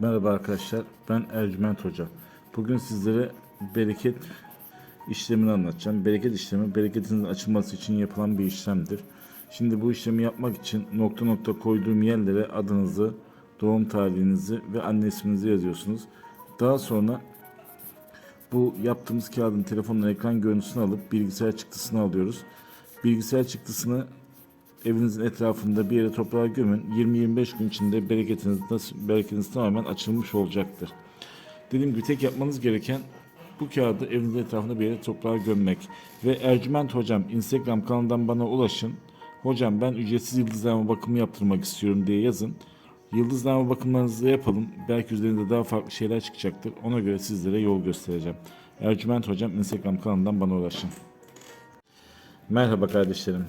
Merhaba arkadaşlar, ben Ercüment Hoca. Bugün sizlere bereket işlemini anlatacağım. Bereket işlemi, bereketinizin açılması için yapılan bir işlemdir. Şimdi bu işlemi yapmak için nokta nokta koyduğum yerlere adınızı, doğum tarihinizi ve anne isminizi yazıyorsunuz. Daha sonra bu yaptığımız kağıdın telefonla ekran görüntüsünü alıp bilgisayar çıktısını alıyoruz. Bilgisayar çıktısını evinizin etrafında bir yere toprağa gömün. 20-25 gün içinde bereketiniz, bereketiniz tamamen açılmış olacaktır. Dediğim gibi tek yapmanız gereken bu kağıdı evinizin etrafında bir yere toprağa gömmek. Ve Ercüment Hocam Instagram kanalından bana ulaşın. Hocam ben ücretsiz yıldızlama bakımı yaptırmak istiyorum diye yazın. Yıldızlama bakımlarınızı yapalım. Belki üzerinde daha farklı şeyler çıkacaktır. Ona göre sizlere yol göstereceğim. Ercüment Hocam Instagram kanalından bana ulaşın. Merhaba kardeşlerim.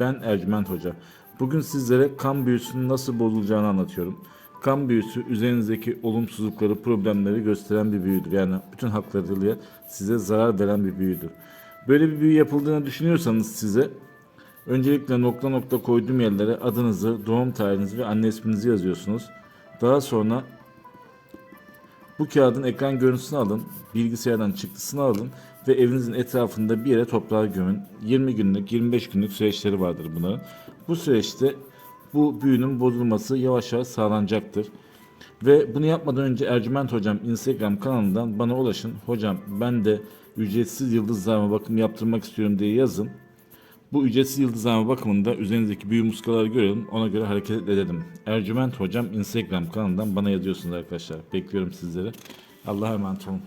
Ben Ercüment Hoca. Bugün sizlere kan büyüsünün nasıl bozulacağını anlatıyorum. Kan büyüsü üzerinizdeki olumsuzlukları, problemleri gösteren bir büyüdür. Yani bütün haklarıyla size zarar veren bir büyüdür. Böyle bir büyü yapıldığını düşünüyorsanız size öncelikle nokta nokta koyduğum yerlere adınızı, doğum tarihinizi ve anne isminizi yazıyorsunuz. Daha sonra bu kağıdın ekran görüntüsünü alın, bilgisayardan çıktısını alın ve evinizin etrafında bir yere toprağa gömün. 20 günlük, 25 günlük süreçleri vardır bunların. Bu süreçte bu büyünün bozulması yavaş yavaş sağlanacaktır. Ve bunu yapmadan önce Ercüment Hocam Instagram kanalından bana ulaşın. Hocam ben de ücretsiz yıldızlarıma bakım yaptırmak istiyorum diye yazın. Bu ücretsiz yıldızlama bakımında üzerinizdeki büyü muskaları görelim. Ona göre hareket edelim. Ercüment Hocam Instagram kanalından bana yazıyorsunuz arkadaşlar. Bekliyorum sizleri. Allah'a emanet olun.